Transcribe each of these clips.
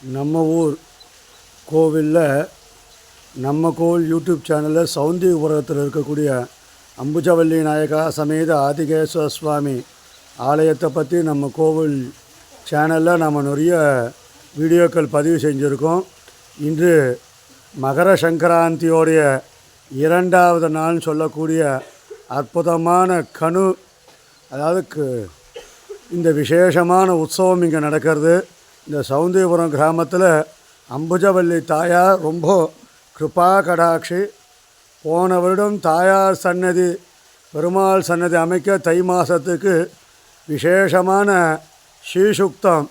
நம்ம ஊர் கோவிலில் நம்ம கோவில் யூடியூப் சேனலில் சவுந்தி உரகத்தில் இருக்கக்கூடிய அம்புஜவல்லி நாயகா சமேத ஆதிகேஸ்வர சுவாமி ஆலயத்தை பற்றி நம்ம கோவில் சேனலில் நம்ம நிறைய வீடியோக்கள் பதிவு செஞ்சுருக்கோம். இன்று மகர சங்கராந்தியோடைய இரண்டாவது நாள்னு சொல்லக்கூடிய அற்புதமான கணு அதாவது இந்த விசேஷமான உற்சவம் இங்கே நடக்கிறது. இந்த சவுந்தியபுரம் கிராமத்தில் அம்புஜவல்லி தாயார் ரொம்ப கிருபா கடாட்சி. போன வருடம் தாயார் சன்னதி பெருமாள் சன்னதி அமைக்க தை மாதத்துக்கு விசேஷமான ஸ்ரீசுக்தம்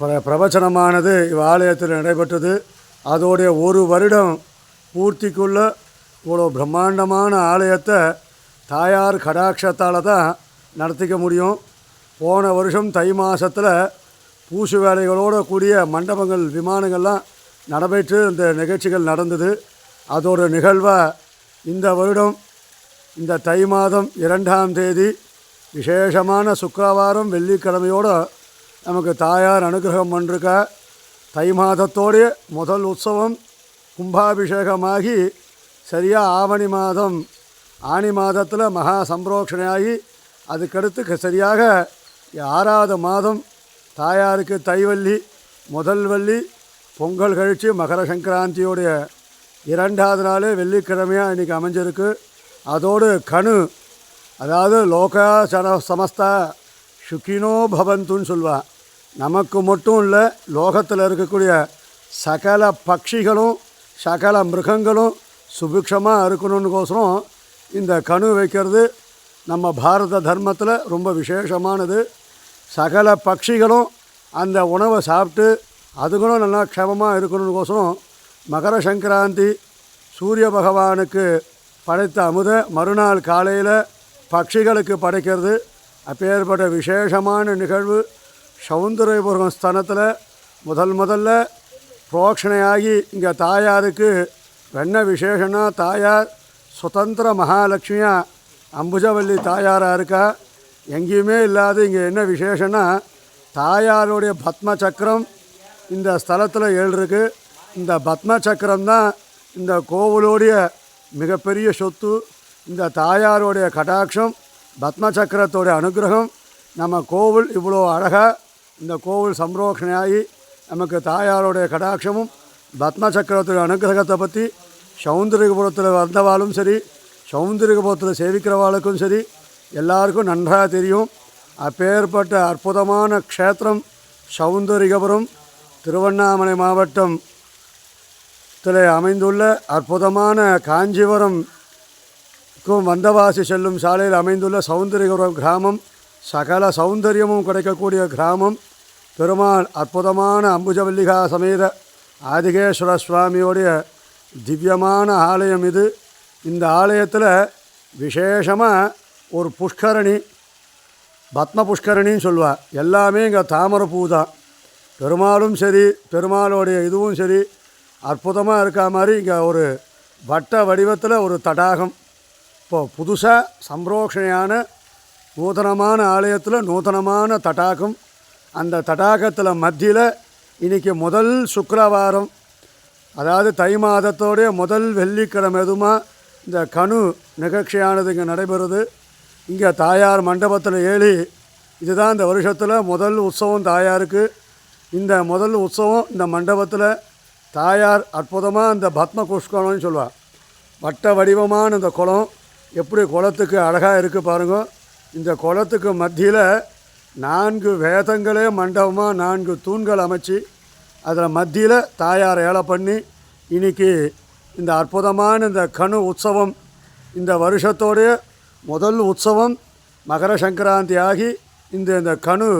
பிர பிரவச்சனமானது இவ் ஆலயத்தில் நடைபெற்றது. அதோடைய ஒரு வருடம் பூர்த்திக்குள்ள இவ்வளோ பிரம்மாண்டமான ஆலயத்தை தாயார் கடாட்சத்தால் தான் நடத்திக்க முடியும். போன வருஷம் தை மாதத்தில் பூசு வேலைகளோடு கூடிய மண்டபங்கள் விமானங்கள்லாம் நடைபெற்று இந்த நிகழ்ச்சிகள் நடந்தது. அதோட நிகழ்வாக இந்த வருடம் இந்த தை மாதம் இரண்டாம் தேதி விசேஷமான சுக்கிரவாரம் வெள்ளிக்கிழமையோடு நமக்கு தாயார் அனுகிரகம் பண்ணிருக்க தை மாதத்தோடைய முதல் உற்சவம் கும்பாபிஷேகமாகி சரியாக ஆவணி மாதம் ஆணி மாதத்தில் மகா சம்ரோஷணையாகி அதுக்கடுத்து சரியாக ஆறாவது மாதம் தாயாருக்கு தைவள்ளி முதல் வள்ளி பொங்கல் கழித்து மகர சங்கராந்தியோடைய இரண்டாவது நாள் வெள்ளிக்கிழமையாக இன்றைக்கி அமைஞ்சிருக்கு. அதோடு கணு அதாவது லோகா சன சமஸ்தா சுகினோ பவந்துன்னு சொல்லுவான் நமக்கு மட்டும் இல்லை லோகத்தில் இருக்கக்கூடிய சகல பட்சிகளும் சகல மிருகங்களும் சுபிக்ஷமாக இருக்கணுன்னுக்கோசரம் இந்த கணு வைக்கிறது நம்ம பாரத தர்மத்தில் ரொம்ப விசேஷமானது. சகல பட்சிகளும் அந்த உணவை சாப்பிட்டு அதுகளும் நல்லா க்ஷமமாக இருக்கணுங்கோசரம் மகர சங்கராந்தி சூரிய பகவானுக்கு படைத்த அமுத மறுநாள் காலையில் பட்சிகளுக்கு படைக்கிறது. அப்பேற்பட்ட விசேஷமான நிகழ்வு சௌந்தரபுரம் ஸ்தனத்தில் முதல் முதல்ல புரோக்ஷணையாகி இங்கே தாயாருக்கு என்ன விசேஷம்னா தாயார் சுதந்திர மகாலட்சுமியாக அம்புஜவல்லி தாயாராக இருக்கா? எங்கேயுமே இல்லாத இங்கே என்ன விசேஷம்னா தாயாருடைய பத்ம சக்கரம் இந்த ஸ்தலத்தில் ஏழிருக்கு. இந்த பத்ம சக்கரம் தான் இந்த கோவிலோடைய மிகப்பெரிய சொத்து இந்த தாயாருடைய கடாட்சம் பத்ம சக்கரத்தோடைய அனுகிரகம். நம்ம கோவில் இவ்வளோ அழகாக இந்த கோவில் சம்ரோஷணையாகி நமக்கு தாயாருடைய கடாட்சமும் பத்ம சக்கரத்துடைய அனுகிரகத்தை பற்றி சௌந்தரிகபுரத்தில் வந்தவாளும் சரி சௌந்தரிகபுரத்தில் சேவிக்கிறவாளுக்கும் சரி எல்லாருக்கும் நன்றாக தெரியும். அப்பேற்பட்ட அற்புதமான க்ஷேத்திரம் சௌந்தரிகபுரம் திருவண்ணாமலை மாவட்டம் த்தில் அமைந்துள்ள அற்புதமான காஞ்சிபுரம்க்கும் வந்தவாசி செல்லும் சாலையில் அமைந்துள்ள சௌந்தரிகபுரம் கிராமம் சகல சௌந்தரியமும் கிடைக்கக்கூடிய கிராமம். பெருமாள் அற்புதமான அம்புஜவல்லிகா சமேத ஆதிகேஸ்வர சுவாமியோடைய திவ்யமான ஆலயம் இது. இந்த ஆலயத்தில் விசேஷமாக ஒரு புஷ்கரணி பத்ம புஷ்கரணின்னு சொல்லுவாள் எல்லாமே இங்கே தாமரை பூ தான். பெருமாளும் சரி பெருமாளுடைய இதுவும் சரி அற்புதமாக இருக்கா மாதிரி இங்கே ஒரு வட்ட வடிவத்தில் ஒரு தடாகம். இப்போது புதுசாக சம்ரோஷணையான நூதனமான ஆலயத்தில் நூதனமான தடாகம். அந்த தடாகத்தில் மத்தியில் இன்றைக்கி முதல் சுக்கரவாரம். அதாவது தை மாதத்தோடைய முதல் வெள்ளிக்கிழமை எதுமா இந்த கணு நிகழ்ச்சியானது இங்கே நடைபெறுது. இங்கே தாயார் மண்டபத்தில் ஏழி இதுதான் இந்த வருஷத்தில் முதல் உற்சவம் தாயாருக்கு. இந்த முதல் உற்சவம் இந்த மண்டபத்தில் தாயார் அற்புதமாக இந்த பத்ம குஷ்கோணம்னு சொல்லுவாள் வட்ட வடிவமான இந்த குளம் எப்படி குளத்துக்கு அழகாக இருக்குது பாருங்கள் இந்த குளத்துக்கு மத்தியில் நான்கு வேதங்களே மண்டபமாக நான்கு தூண்கள் அமைச்சு அதில் மத்தியில் தாயார் ஏழை பண்ணி இன்றைக்கி இந்த அற்புதமான இந்த கணு உற்சவம் இந்த வருஷத்தோடைய முதல் உற்சவம் மகர சங்கராந்தி ஆகி இந்த இந்த கணு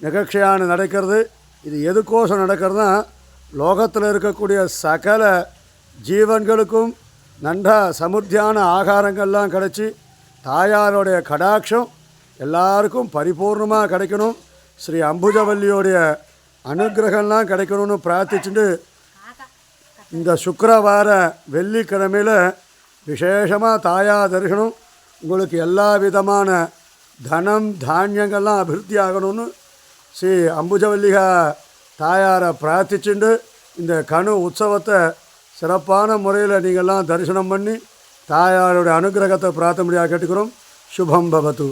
நிகழ்ச்சியான நடக்கிறது. இது எதுக்கோசம் நடக்கிறதுனா லோகத்தில் இருக்கக்கூடிய சகல ஜீவன்களுக்கும் நன்றா சமுத்தியான ஆகாரங்கள்லாம் கிடச்சி தாயாரோடைய கடாட்சம் எல்லாருக்கும் பரிபூர்ணமாக கிடைக்கணும். ஸ்ரீ அம்புஜவல்லியோடைய அனுகிரகம்லாம் கிடைக்கணும்னு பிரார்த்திச்சுட்டு இந்த சுக்கரவார வெள்ளிக்கிழமையில் விசேஷமாக தாயா தரிசனம் உங்களுக்கு எல்லா விதமான தனம் தானியங்கள்லாம் அபிவிருத்தி ஆகணும்னு ஸ்ரீ அம்புஜவல்லிகா தாயாரை பிரார்த்திச்சுண்டு இந்த கனு உற்சவத்தை சிறப்பான முறையில் நீங்கள்லாம் தரிசனம் பண்ணி தாயாருடைய அனுகிரகத்தை பிரார்த்தனையாக கேட்டுக்கிறோம். சுபம் பவத்து.